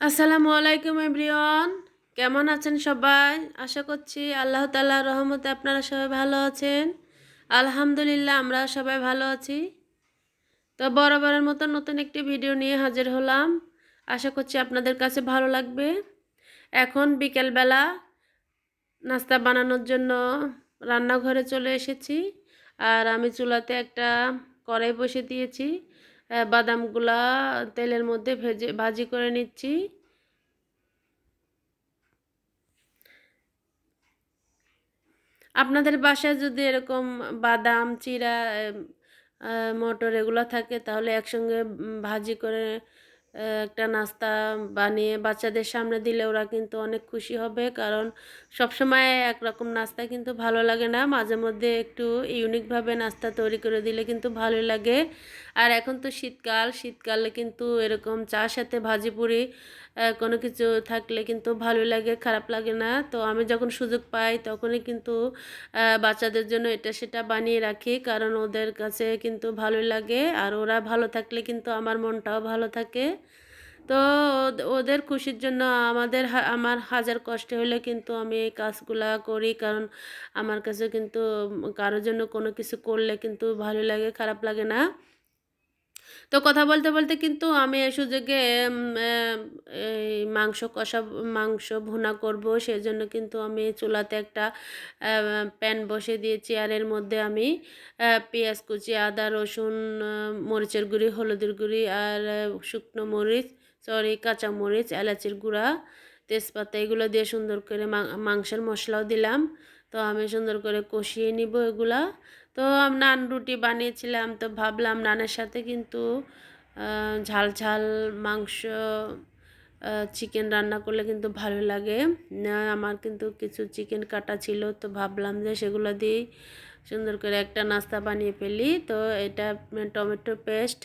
আসসালামু আলাইকুম, এভরিওয়ান। কেমন আছেন সবাই? আশা করছি আল্লাহ তাল্লাহ রহমতে আপনারা সবাই ভালো আছেন। আলহামদুলিল্লাহ আমরা সবাই ভালো আছি। তো বরাবরের মতো নতুন একটি ভিডিও নিয়ে হাজির হলাম। আশা করছি আপনাদের কাছে ভালো লাগবে। এখন বিকেলবেলা নাস্তা বানানোর জন্য রান্নাঘরে চলে এসেছি। আর আমি চুলাতে একটা কড়াই বসে দিয়েছি। বাদামগুলা তেলের মধ্যে ভেজে ভাজি করে নিচ্ছি। আপনাদের বাসায় যদি এরকম বাদাম, চিরা মটর এগুলো থাকে, তাহলে একসঙ্গে ভাজি করে একটা নাস্তা বানিয়ে বাচ্চাদের সামনে দিলে ওরা কিন্তু অনেক খুশি হবে। কারণ সবসময় একরকম নাস্তা কিন্তু ভালো লাগে না। মাঝে মধ্যে একটু ইউনিকভাবে নাস্তা তৈরি করে দিলে কিন্তু ভালো লাগে। আর এখন তো শীতকাল, শীতকালে কিন্তু এরকম চা সাথে ভাজি পুরি কোনো কিছু থাকলে কিন্তু ভালো লাগে, খারাপ লাগে না। তো আমি যখন সুযোগ পাই তখনই কিন্তু বাচ্চাদের জন্য এটা সেটা বানিয়ে রাখি। কারণ ওদের কাছে কিন্তু ভালো লাগে আর ওরা ভালো থাকলে কিন্তু আমার মনটাও ভালো থাকে। তো ওদের খুশির জন্য আমাদের আমার হাজার কষ্ট হলে কিন্তু আমি এই কাজগুলা করি। কারণ আমার কাছে কিন্তু কারোর জন্য কোনো কিছু করলে কিন্তু ভালো লাগে, খারাপ লাগে না। তো কথা বলতে বলতে কিন্তু আমি এই সুযোগে মাংস কষা, মাংস ভুনা করব। সেজন্য কিন্তু আমি চুলাতে একটা প্যান বসে দিয়েছি। আর এর মধ্যে আমি পেঁয়াজ কুচি, আদা, রসুন মরিচের গুঁড়ি, হলুদের গুঁড়ি আর শুকনো মরিচ সরি কাঁচা মরিচ, এলাচির গুঁড়া, তেজপাতা, এগুলো দিয়ে সুন্দর করে মাংসের মশলাও দিলাম। তো আমি সুন্দর করে কষিয়ে নিব এগুলা। তো নান রুটি বানিয়েছিলাম, তো ভাবলাম নানের সাথে কিন্তু ঝাল ঝাল মাংস চিকেন রান্না করলে কিন্তু ভালো লাগে। আমার কিন্তু কিছু চিকেন কাটা ছিল, তো ভাবলাম যে সেগুলো দিয়েই সুন্দর করে একটা নাস্তা বানিয়ে ফেলি। তো এটা টমেটো পেস্ট,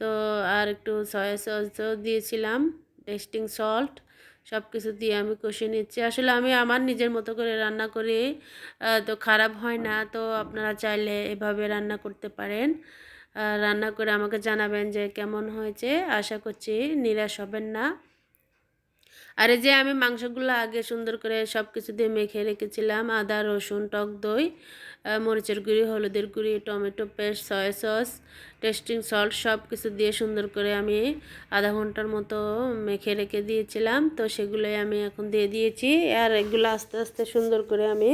তো আর একটু সয়া সসও দিয়েছিলাম, টেস্টিং সল্ট। সব কিছু দিয়ে আমি কষিয়ে নিচ্ছি। আসলে আমি আমার নিজের মতো করে রান্না করি তো খারাপ হয় না। তো আপনারা চাইলে এভাবে রান্না করতে পারেন। রান্না করে আমাকে জানাবেন যে কেমন হয়েছে। আশা করছি নিরাশ হবেন না। আর যে আমি মাংসগুলো আগে সুন্দর করে সব কিছু দিয়ে মেখে রেখেছিলাম, আদা, রসুন, টক দই। মরিচের গুঁড়ি, হলুদের গুঁড়ি, tomato paste soya sauce tasting salt সব কিছু দিয়ে সুন্দর করে আমি আধা ঘণ্টার মতো মেখে রেখে দিয়েছিলাম। তো সেগুলোই আমি এখন দিয়ে দিয়েছি আর এগুলো আস্তে আস্তে সুন্দর করে আমি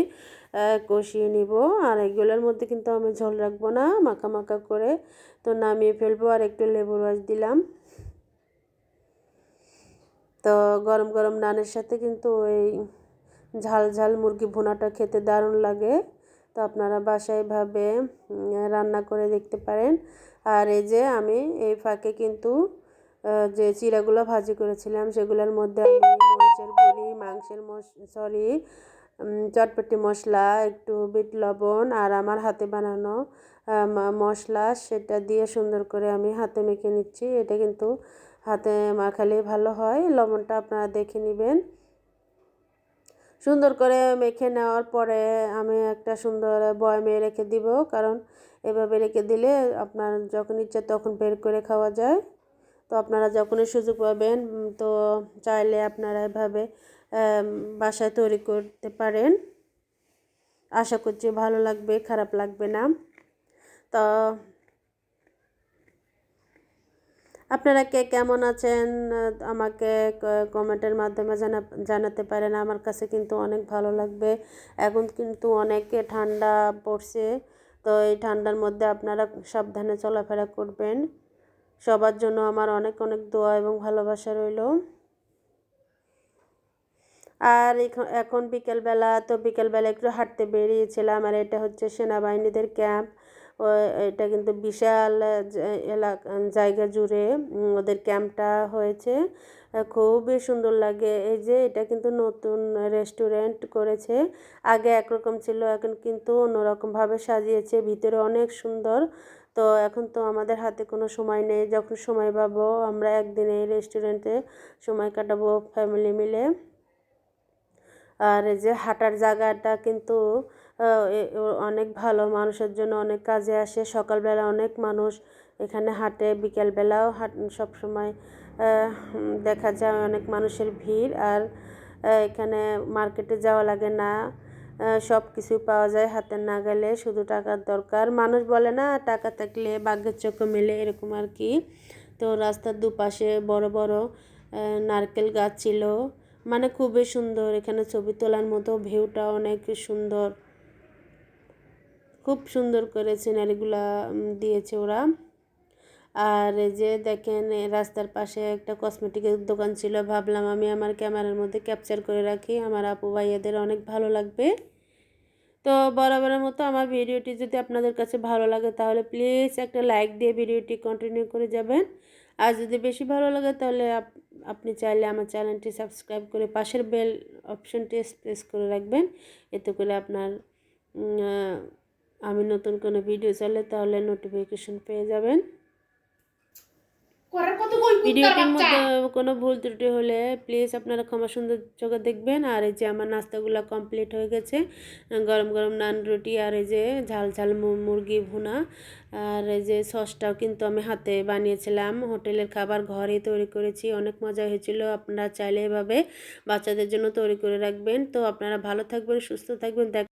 কষিয়ে নিব। আর এগুলোর মধ্যে কিন্তু আমি ঝোল রাখব না, মাখা মাখা করে। তো নামিয়ে ফেলব আর একটু লেবু রস দিলাম। তো গরম গরম নানের সাথে কিন্তু এই ঝাল ঝাল মুরগি ভুনাটা খেতে দারুণ লাগে। তো আপনারা বাসায় এভাবে রান্না করে দেখতে পারেন। আর এই যে আমি এই ফাঁকে কিন্তু যে চিরাগুলো ভাজি করেছিলাম, সেগুলোর মধ্যে আমি মরিচের গুঁড়ি, মাংসের মশ, সরি চটপটি মশলা, একটু বিট লবণ আর আমার হাতে বানানো মশলা, সেটা দিয়ে সুন্দর করে আমি হাতে মেখে নিচ্ছি। এটা কিন্তু হাতে মাখালে ভালো হয়। লবণটা আপনারা দেখে নেবেন। সুন্দর করে মেখে নেওয়ার পরে আমি একটা সুন্দর বয়মে রেখে দিব। কারণ এভাবে রেখে দিলে আপনার যখন ইচ্ছে তখন বের করে খাওয়া যায়। তো আপনারা যখনই সুযোগ পাবেন তো চাইলে আপনারা এভাবে বাসায় তৈরি করতে পারেন। আশা করছি ভালো লাগবে, খারাপ লাগবে না। তো আপনারা কে কেমন আছেন? আমাকে কমেন্টের মাধ্যমে জানা, জানাতে পারেন। আমার কাছে কিন্তু অনেক ভালো লাগবে। এখন কিন্তু অনেকে ঠান্ডা পড়ছে। তো এই ঠান্ডার মধ্যে আপনারা সাবধানে চলাফেরা করবেন। সবার জন্য আমার অনেক অনেক দোয়া এবং ভালোবাসা রইল। আর এখন বিকেলবেলা, তো বিকেলবেলা একটু হাঁটতে বেরিয়েছিলাম। আর এটা হচ্ছে সেনাবাহিনীদের ক্যাম্প এটা কিন্তু বিশাল এলাকা, জায়গা জুড়ে ওদের ক্যাম্পটা হয়েছে। খুবই সুন্দর লাগে। এই যে এটা কিন্তু নতুন রেস্টুরেন্ট করেছে। আগে একরকম ছিল, এখন কিন্তু অন্যরকমভাবে সাজিয়েছে। ভিতরে অনেক সুন্দর। তো এখন তো আমাদের হাতে কোনো সময় নেই। যখন সময় পাবো, আমরা একদিন এই রেস্টুরেন্টে সময় কাটাবো ফ্যামিলি মিলে। আর যে হাঁটার জায়গাটা কিন্তু অনেক ভালো মানুষের জন্য অনেক কাজে আসে। সকালবেলা অনেক মানুষ এখানে হাটে, বিকেলবেলাও হাট সবসময় দেখা যায় অনেক মানুষের ভিড়। আর এখানে মার্কেটে যাওয়া লাগে না সব কিছুই পাওয়া যায় হাতের নাগালে, শুধু টাকার দরকার। মানুষ বলে না, টাকা থাকলে বাঘের চোখে মেলে, এরকম আর কি। তো রাস্তার দুপাশে বড় বড় নারকেল গাছ ছিল। মানে খুবই সুন্দর, এখানে ছবি তোলার মতো ভিউটা অনেক সুন্দর। খুব সুন্দর করে সিনারিগুলা দিয়েছে ওরা। আর যে দেখেন রাস্তার পাশে একটা কসমেটিকের দোকান ছিল। ভাবলাম আমি আমার ক্যামেরার মধ্যে ক্যাপচার করে রাখি। আমার আপু ভাইয়াদের অনেক ভালো লাগবে। তো বরাবরের মতো আমার ভিডিওটি যদি আপনাদের কাছে ভালো লাগে, তাহলে প্লিজ একটা লাইক দিয়ে ভিডিওটি কন্টিনিউ করে যাবেন। আর যদি বেশি ভালো লাগে, তাহলে আপ- আপনি চাইলে আমার চ্যানেলটি সাবস্ক্রাইব করে পাশের বেল অপশনটি প্রেস করে রাখবেন। এতে করে আপনার আমি নতুন কোনো ভিডিও চাইলে তাহলে নোটিফিকেশন পেয়ে যাবেন। ভিডিওটির মধ্যে কোনো ভুল ত্রুটি হলে প্লিজ আপনারা ক্ষমা সুন্দর চোখে দেখবেন। আর এই যে আমার নাস্তাগুলো কমপ্লিট হয়ে গেছে গরম গরম নান রুটি আর এই যে ঝাল ঝাল মুরগি ভুনা। আর এই যে সসটাও কিন্তু আমি হাতে বানিয়েছিলাম। হোটেলের খাবার ঘরেই তৈরি করেছি। অনেক মজা হয়েছিল। আপনারা চাইলে এভাবে বাচ্চাদের জন্য তৈরি করে রাখবেন। তো আপনারা ভালো থাকবেন সুস্থ থাকবেন। দেখ